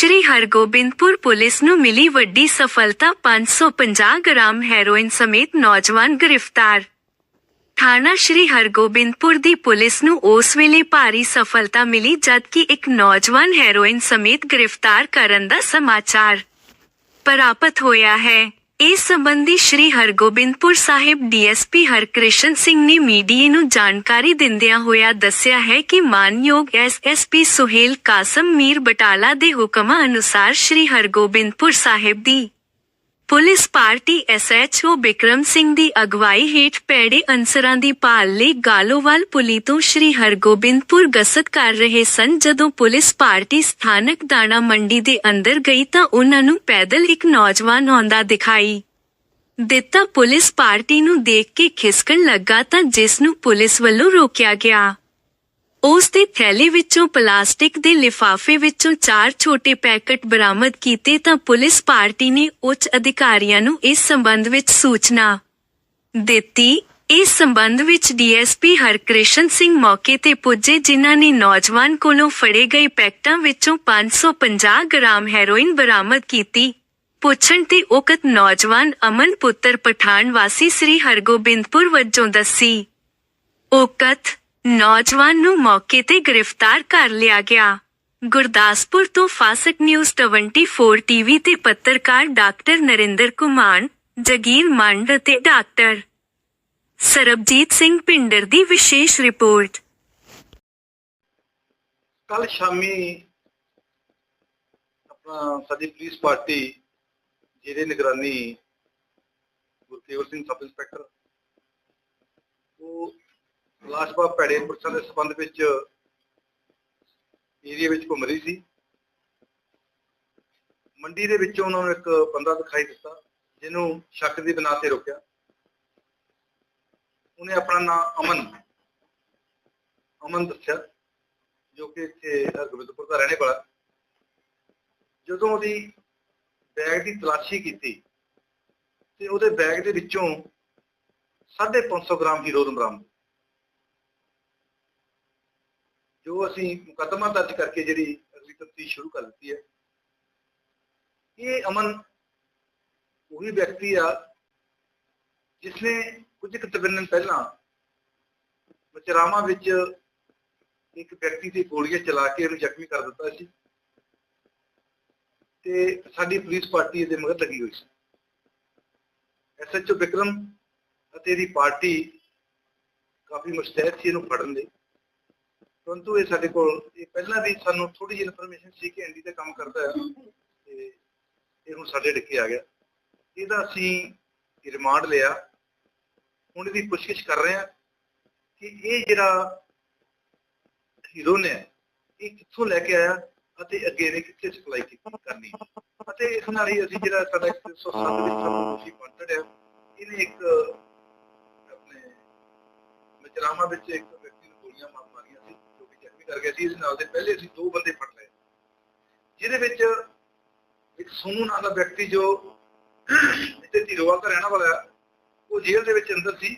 Shri Hargobindpur police ਨੂੰ ਮਿਲੀ ਵੱਡੀ ਸਫਲਤਾ 550 ਗ੍ਰਾਮ ਹੈਰੋਇਨ ਸਮੇਤ ਨੌਜਵਾਨ ਗ੍ਰਿਫਤਾਰ। ਥਾਣਾ ਸ਼੍ਰੀ ਹਰਗੋਬਿੰਦਪੁਰ ਦੀ ਪੁਲਿਸ ਨੂੰ ਉਸ ਵੇਲੇ ਭਾਰੀ ਸਫਲਤਾ ਮਿਲੀ ਜਦਕਿ ਇੱਕ ਨੌਜਵਾਨ ਹੈਰੋਇਨ ਸਮੇਤ ਗ੍ਰਿਫਤਾਰ ਕਰਨ ਦਾ ਸਮਾਚਾਰ ਪ੍ਰਾਪਤ ਹੋਇਆ ਹੈ। ਇਸ ਸਬੰਧੀ ਸ਼੍ਰੀ ਹਰਗੋਬਿੰਦਪੁਰ ਸਾਹਿਬ ਡੀਐਸਪੀ ਹਰਕ੍ਰਿਸ਼ਨ ਸਿੰਘ ਨੇ ਮੀਡੀਆ ਨੂੰ ਜਾਣਕਾਰੀ ਦਿੰਦਿਆਂ ਹੋਇਆ ਦੱਸਿਆ ਹੈ ਕਿ ਮਾਨਯੋਗ ਐਸਐਸਪੀ ਸੁਹੇਲ ਕਾਸਮ ਮੀਰ ਬਟਾਲਾ ਦੇ ਹੁਕਮਾਂ ਅਨੁਸਾਰ ਸ਼੍ਰੀ ਹਰਗੋਬਿੰਦਪੁਰ ਸਾਹਿਬ ਦੀ police party SHO Bikram Singh ਦੀ ਅਗਵਾਈ ਹੇਠ ਪੈੜੇ ਅਨਸਰਾਂ ਦੀ ਭਾਲ ਲਈ ਗਾਲੋਵਾਲ ਪੁਲੀ ਤੋਂ ਸ਼੍ਰੀ ਹਰਗੋਬਿੰਦਪੁਰ ਗਸਤ ਕਰ ਰਹੇ ਸਨ। ਜਦੋਂ ਪੁਲਿਸ ਪਾਰਟੀ ਸਥਾਨਕ ਦਾਣਾ ਮੰਡੀ ਦੇ ਅੰਦਰ ਗਈ ਤਾਂ ਉਹਨਾਂ ਨੂੰ ਪੈਦਲ ਇੱਕ ਨੌਜਵਾਨ ਆਉਂਦਾ ਦਿਖਾਈ ਦਿੱਤਾ। ਪੁਲਿਸ ਪਾਰਟੀ ਨੂੰ ਦੇਖ ਕੇ ਖਿਸਕਣ ਲੱਗਾ ਤਾਂ ਜਿਸ ਨੂੰ ਪੁਲਿਸ ਵੱਲੋਂ ਰੋਕਿਆ ਗਿਆ। ਉਸ ਦੇ ਥੈਲੇ ਵਿੱਚੋਂ ਪਲਾਸਟਿਕ ਦੇ ਲਿਫਾਫੇ ਵਿੱਚੋਂ ਚਾਰ ਛੋਟੇ ਪੈਕੇਟ ਬਰਾਮਦ ਕੀਤੇ ਤਾਂ ਪੁਲਿਸ ਪਾਰਟੀ ਨੇ ਉੱਚ ਅਧਿਕਾਰੀਆਂ ਨੂੰ ਇਸ ਸੰਬੰਧ ਵਿੱਚ ਸੂਚਨਾ ਦਿੱਤੀ। ਇਸ ਸੰਬੰਧ ਵਿੱਚ ਡੀਐਸਪੀ ਹਰਕ੍ਰਿਸ਼ਨ ਸਿੰਘ ਮੌਕੇ ਤੇ ਪੁੱਜੇ, ਜਿਨ੍ਹਾਂ ਨੇ ਨੌਜਵਾਨ ਕੋਲੋਂ ਫੜੇ ਗਏ ਪੈਕਟਾਂ ਵਿੱਚੋਂ 550 ਗ੍ਰਾਮ ਹੈਰੋਇਨ ਬਰਾਮਦ ਕੀਤੀ। ਪੁੱਛਣ ਤੇ ਉਕਤ ਨੌਜਵਾਨ ਅਮਨ ਪੁੱਤਰ ਪਠਾਨ ਵਾਸੀ ਸ੍ਰੀ ਹਰਗੋਬਿੰਦਪੁਰ ਵਜੋਂ ਦੱਸੀ, ਉਕਤ ਨੌਜਵਾਨ ਨੂੰ ਮੌਕੇ ਤੇ ਗ੍ਰਿਫਤਾਰ ਕਰ ਲਿਆ ਗਿਆ। ਗੁਰਦਾਸਪੁਰ ਤੋਂ ਫਾਸਟ ਨਿਊਜ਼ 24 ਟੀਵੀ ਤੇ ਪੱਤਰਕਾਰ ਡਾਕਟਰ ਨਰਿੰਦਰ ਕੁਮਾਰ, ਜਗੀਰ ਮੰਡ ਅਤੇ ਡਾਕਟਰ ਸਰਬਜੀਤ ਸਿੰਘ ਪਿੰਡਰ ਦੀ ਵਿਸ਼ੇਸ਼ ਰਿਪੋਰਟ। ਕੱਲ ਸ਼ਾਮੀ ਆਪਣਾ ਸਾਡੀ ਪੁਲਿਸ ਪਾਰਟੀ ਜਿਹਦੇ ਨਿਗਰਾਨੀ ਗੁਰਕੇਵਲ ਸਿੰਘ ਸਬ ਇੰਸਪੈਕਟਰ ਉਹ ਲਾਸ਼ਪਾ ਭੈੜੇ ਪੁਰਸ਼ਾਂ ਦੇ ਸੰਬੰਧ ਵਿੱਚ ਏਰੀਆ ਵਿੱਚ ਘੁੰਮ ਰਹੀ ਸੀ। ਮੰਡੀ ਦੇ ਵਿੱਚੋਂ ਉਹਨਾਂ ਨੂੰ ਇੱਕ ਬੰਦਾ ਦਿਖਾਈ ਦਿੱਤਾ, ਜਿਹਨੂੰ ਸ਼ੱਕ ਦੀ ਬਿਨਾਂ ਤੇ ਰੋਕਿਆ। ਉਹਨੇ ਆਪਣਾ ਨਾਮ ਅਮਨ ਅਮਨ ਦੱਸਿਆ, ਜੋ ਕਿ ਇੱਥੇ ਗੋਬਿੰਦਪੁਰ ਦਾ ਰਹਿਣੇ ਵਾਲਾ। ਜਦੋਂ ਉਹਦੀ ਬੈਗ ਦੀ ਤਲਾਸ਼ੀ ਕੀਤੀ, ਤੇ ਉਹਦੇ ਬੈਗ ਦੇ ਵਿੱਚੋਂ 550 ਗ੍ਰਾਮ ਹੀਰੋ ਬਰਾਮਦ ਜੋ ਅਸੀਂ ਮੁਕੱਦਮਾ ਦਰਜ ਕਰਕੇ ਜਿਹੜੀ ਅਗਲੀ ਤਫਤੀਸ਼ ਸ਼ੁਰੂ ਕਰ ਦਿੱਤੀ ਹੈ, ਇਹ ਅਮਨ ਉਹੀ ਵਿਅਕਤੀ ਆ ਜਿਸਨੇ ਕੁਝ ਕੁ ਦਿਨ ਪਹਿਲਾਂ ਮਚਰਾਮਾ ਵਿੱਚ ਇੱਕ ਵਿਅਕਤੀ ਦੀ ਗੋਲੀਆਂ ਚਲਾ ਕੇ ਉਹਨੂੰ ਜ਼ਖਮੀ ਕਰ ਦਿੱਤਾ ਸੀ ਤੇ ਸਾਡੀ ਪੁਲਿਸ ਪਾਰਟੀ ਇਹਦੇ ਮਗਰ ਲੱਗੀ ਹੋਈ ਸੀ। ਐਸਐਚਓ ਵਿਕਰਮ ਅਤੇ ਇਹਦੀ ਪਾਰਟੀ ਕਾਫੀ ਮੁਸਤੈਦ ਸੀ ਇਹਨੂੰ ਫੜਨ ਲਈ। ਪਰੰਤੂ ਇਹ ਸਾਡੇ ਕੋਲ, ਇਹ ਪਹਿਲਾਂ ਵੀ ਸਾਨੂੰ ਥੋੜੀ ਜਿਹੀ ਇਨਫੋਰਮੇਸ਼ਨ ਸੀ ਕਿ ਐਨਡੀ ਤੇ ਕੰਮ ਕਰਦਾ ਹੈ। ਤੇ ਇਹ ਹੁਣ ਸਾਡੇ ਡਿੱਕੇ ਆ ਗਿਆ। ਇਹਦਾ ਅਸੀਂ ਰਿਮਾਂਡ ਲਿਆ। ਹੁਣ ਇਹਦੀ ਪੁੱਛਗਿੱਛ ਕਰ ਰਹੇ ਹਾਂ ਕਿ ਇਹ ਜਿਹੜਾ ਹੀਰੋ ਨੇ, ਇਹ ਕਿੱਥੋਂ ਲੈ ਕੇ ਆਇਆ ਅਤੇ ਅੱਗੇ ਇਹਨੇ ਕਿੱਥੇ ਸਪਲਾਈ ਕਰਨੀ ਅਤੇ ਇਸ ਨਾਲ ਹੀ ਅਸੀਂ ਜਿਹੜਾ ਸਾਡਾ 107 ਵਿੱਚ ਸਾਨੂੰ ਤੁਸੀਂ ਵਾਂਟਡ ਹੈ। ਇਹਨੇ ਇੱਕ ਆਪਣੇ ਮਜਰਾਮਾ ਵਿੱਚ ਇੱਕ ਵਿਅਕਤੀ ਨੂੰ ਗੋਲੀਆਂ ਮਾਰ ਮਾਰੀਆਂ ਸੀ। ਕਰ ਗਿਆ ਸੀ ਇਸ ਨਾਲ ਦੇ ਪਹਿਲੇ ਅਸੀਂ ਦੋ ਬੰਦੇ ਫੜ ਲਏ। ਜਿਹਦੇ ਵਿੱਚ ਇੱਕ ਸੋਨੂ ਨਾਂ ਦਾ ਵਿਅਕਤੀ ਜੋ ਇੱਥੇ ਧੀਰੋਵਾਲ ਦਾ ਰਹਿਣ ਵਾਲਾ ਉਹ ਜੇਲ੍ਹ ਦੇ ਵਿੱਚ ਅੰਦਰ ਸੀ।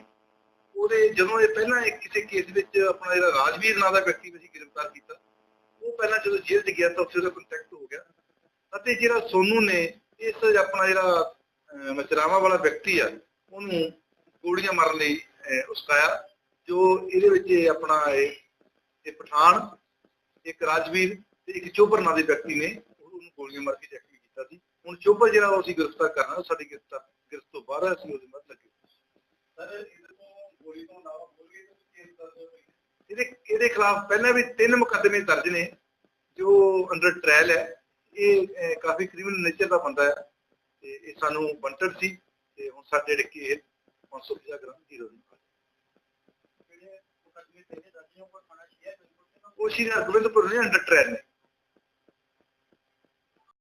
ਉਹਦੇ ਜਦੋਂ ਇਹ ਪਹਿਲਾਂ ਇੱਕ ਕਿਸੇ ਕੇਸ ਵਿੱਚ ਆਪਣਾ ਜਿਹੜਾ ਰਾਜਵੀਰ ਨਾਂ ਦਾ ਵਿਅਕਤੀ ਅਸੀਂ ਗ੍ਰਿਫਤਾਰ ਕੀਤਾ ਉਹ ਪਹਿਲਾਂ ਜਦੋਂ ਜੇਲ੍ਹ 'ਚ ਗਿਆ ਤਾਂ ਉੱਥੇ ਉਹਦਾ ਕੰਟੈਕਟ ਹੋ ਗਿਆ। ਅਤੇ ਜਿਹੜਾ ਸੋਨੂ ਨੇ ਇਸ ਆਪਣਾ ਜਿਹੜਾ ਅਹ, ਮਚਰਾਵਾ ਵਾਲਾ ਵਿਅਕਤੀ ਆ ਉਹਨੂੰ ਗੋਲੀਆਂ ਮਾਰਨ ਲਈ ਅਹ, ਉਸਕਾਇਆ ਜੋ ਇਹਦੇ ਵਿੱਚ ਆਪਣਾ ਇਹ ਇਹ ਪਠਾਨ ਇੱਕ ਰਾਜਵੀਰ ਤੇ ਇੱਕ ਚੋਬਰ ਨਾਂ ਦੇ ਵਿਅਕਤੀ ਨੇ ਉਹਨੂੰ ਗੋਲੀਆਂ ਮਾਰ ਕੇ ਜ਼ਖਮੀ ਕੀਤਾ ਸੀ। ਹੁਣ ਚੋਬਰ ਜਿਹੜਾ ਉਹ ਅਸੀਂ ਗ੍ਰਿਫਤਾਰ ਕਰਨਾ ਉਹ ਸਾਡੀ ਗ੍ਰਿਫਤਾਰ ਗ੍ਰਿਫਤ ਤੋਂ ਬਾਹਰ ਹੈ, ਅਸੀਂ ਉਹਦੇ ਮੱਤ ਲੱਗੇ। ਸਰ ਇਹਦੇ ਤੋਂ ਤੋਂ ਤੋਂ ਕੇਸ ਇਹਦੇ ਇਹਦੇ ਖਿਲਾਫ ਪਹਿਲਾਂ ਵੀ ਤਿੰਨ ਮੁਕੱਦਮੇ ਦਰਜ ਨੇ ਜੋ ਅੰਡਰ ਟ੍ਰਾਇਲ ਹੈ। ਇਹ ਕਾਫੀ ਕ੍ਰਿਮੀਨਲ ਨੇਚਰ ਦਾ ਬੰਦਾ ਹੈ ਤੇ ਇਹ ਸਾਨੂੰ ਬੰਟਰ ਸੀ ਤੇ ਹੁਣ ਸਾਡੇ ਡਿੱਕੇ ਇਹ 550 ਗ੍ਰਾਮ ਹੀਰੋ ਦੀ ਉਹ ਸ਼੍ਰੀ ਹਰਗੋਬਿੰਦਪੁਰ ਨੇ ਅੰਡਰ ਟ੍ਰਾਇਲ ਨੇ।